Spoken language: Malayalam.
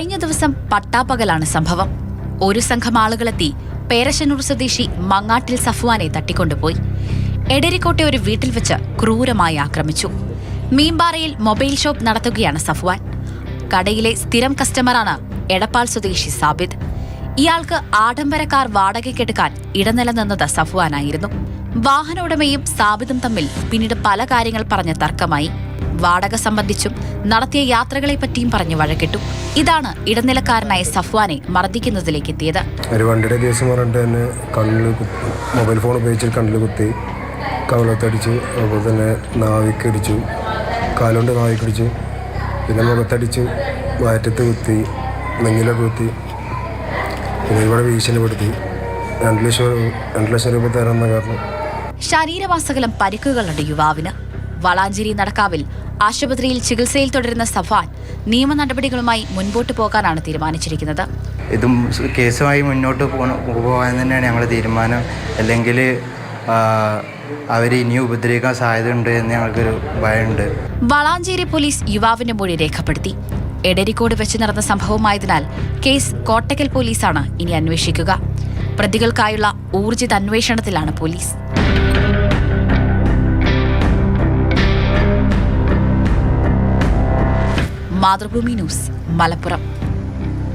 ദിവസം പട്ടാപ്പകലാണ് സംഭവം. ഒരു സംഘം ആളുകളെത്തി പേരശനൂർ സ്വദേശി മങ്ങാട്ടിൽ സഫ്വാനെ തട്ടിക്കൊണ്ടുപോയി. എടരിക്കോട്ടെ ഒരു വീട്ടിൽ വെച്ച് ക്രൂരമായി ആക്രമിച്ചു. മീൻപാറയിൽ മൊബൈൽ ഷോപ്പ് നടത്തുകയാണ് സഫ്വാൻ. കടയിലെ സ്ഥിരം കസ്റ്റമറാണ് എടപ്പാൾ സ്വദേശി സാബിദ് ഇയാൾക്ക് ആഡംബര കാർ വാടകയ്ക്കെടുക്കാൻ ഇടനിലനിന്നത് സഫ്വാനായിരുന്നു. വാഹന ഉടമയും സാബിദും തമ്മിൽ പിന്നീട് പല കാര്യങ്ങൾ പറഞ്ഞ തർക്കമായി. വാടക സംബന്ധിച്ചും നടത്തിയ യാത്രകളെ പറ്റിയും പറഞ്ഞ് വഴക്കിട്ടു. ഇതാണ് ഇടനിലക്കാരനായ സഫ്വാനെ മർദ്ദിക്കുന്നതിലേക്ക് എത്തിയത് ഒരു വണ്ടിയുടെ കേസ് പറഞ്ഞിട്ട് തന്നെ കണ്ണിൽ കുത്തി മൊബൈൽ ഫോൺ ഉപയോഗിച്ച് കണ്ണിൽ കുത്തി കവലത്തടിച്ചു അതുപോലെ തന്നെ നാവിക്കടിച്ചു കാലുകൊണ്ട് നാവിക്കടിച്ചു പിന്നെ മുഖത്തടിച്ചു വയറ്റത്ത് കുത്തി നെങ്ങിലൊക്കെ കുത്തി പിന്നെ ഇവിടെ ഭീഷണിപ്പെടുത്തി. രണ്ട് ലക്ഷം രണ്ട് ലക്ഷം രൂപ തരാമെന്ന കാരണം. ശരീരവാസകലം പരിക്കുകളുണ്ട് യുവാവിന്. വളാഞ്ചേരി നടക്കാവിൽ ആശുപത്രിയിൽ ചികിത്സയിൽ തുടരുന്ന സഫാൻ നിയമ നടപടികളുമായി മുൻപോട്ട് പോകാനാണ് തീരുമാനിച്ചിരിക്കുന്നത്. ഇതും കേസുമായി മുന്നോട്ട് പോകാൻ തന്നെയാണ് ഞങ്ങൾ തീരുമാനം. അല്ലെങ്കിൽ അവർ ഇനി ഉപദ്രവിക്കാൻ സാധ്യതയുണ്ട് എന്ന് ഞങ്ങൾക്കൊരു ഭയമുണ്ട്. വളാഞ്ചേരി പോലീസ് യുവാവിന്റെ മൊഴി രേഖപ്പെടുത്തി. എടരിക്കോട് വെച്ച് നടന്ന സംഭവമായതിനാൽ കേസ് കോട്ടക്കൽ പോലീസാണ് ഇനി അന്വേഷിക്കുക. പ്രതികൾക്കായുള്ള ഊർജിത അന്വേഷണത്തിലാണ് പോലീസ്. മാതൃഭൂമി ന്യൂസ് മലപ്പുറം